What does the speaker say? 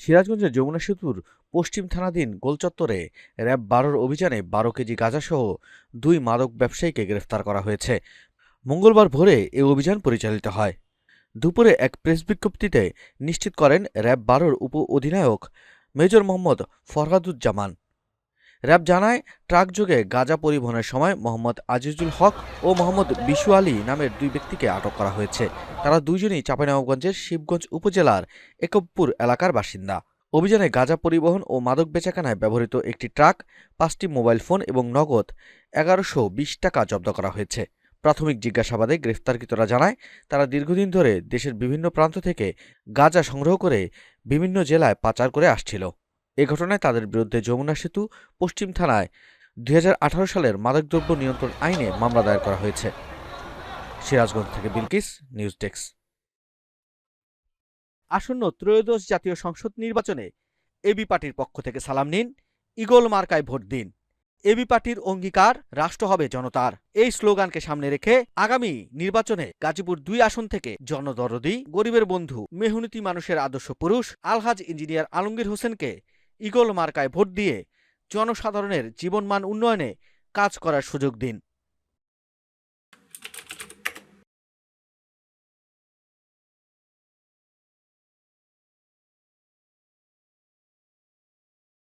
সিরাজগঞ্জের যমুনা সেতুর পশ্চিম থানাধীন গোলচত্বরে র্যাব বারোর অভিযানে বারো কেজি গাঁজাসহ দুই মাদক ব্যবসায়ীকে গ্রেফতার করা হয়েছে। মঙ্গলবার ভোরে এ অভিযান পরিচালিত হয়। দুপুরে এক প্রেস বিজ্ঞপ্তিতে নিশ্চিত করেন র্যাব বারোর উপ অধিনায়ক মেজর মোহাম্মদ ফরহাদুজ্জামান। র্যাব জানায় ট্রাকযোগে গাঁজা পরিবহনের সময় মোহাম্মদ আজিজুল হক ও মোহাম্মদ বিশু আলী নামের দুই ব্যক্তিকে আটক করা হয়েছে। তারা দুইজনই চাঁপাইনবাবগঞ্জের শিবগঞ্জ উপজেলার একবপুর এলাকার বাসিন্দা। অভিযানে গাঁজা পরিবহন ও মাদক বেচাকেনায় ব্যবহৃত একটি ট্রাক, পাঁচটি মোবাইল ফোন এবং নগদ এগারোশো বিশ টাকা জব্দ করা হয়েছে। প্রাথমিক জিজ্ঞাসাবাদে গ্রেফতারকৃতরা জানায়, তারা দীর্ঘদিন ধরে দেশের বিভিন্ন প্রান্ত থেকে গাঁজা সংগ্রহ করে বিভিন্ন জেলায় পাচার করে আসছিল। এ ঘটনায় তাদের বিরুদ্ধে যমুনা সেতু পশ্চিম থানায় দুই হাজার আঠারো সালের মাদকদ্রব্য নিয়ন্ত্রণ আইনে মামলা দায়ের করা হয়েছে। সিরাজগঞ্জ থেকে বিলকিস, নিউজ ডেস্ক। আসন্ন ত্রয়োদশ জাতীয় সংসদ নির্বাচনে এবি পার্টির পক্ষ থেকে সালাম নিন, ইগল মার্কায় ভোট দিন। এবি পার্টির অঙ্গীকার, রাষ্ট্র হবে জনতার। এই স্লোগানকে সামনে রেখে আগামী নির্বাচনে গাজীপুর দুই আসন থেকে জনদরদি, গরিবের বন্ধু, মেহনতি মানুষের আদর্শ পুরুষ, আলহাজ ইঞ্জিনিয়ার আলমগীর হোসেনকে ইগল মার্কায় ভোট দিয়ে জনসাধারণের জীবনমান উন্নয়নে কাজ করার সুযোগ দিন।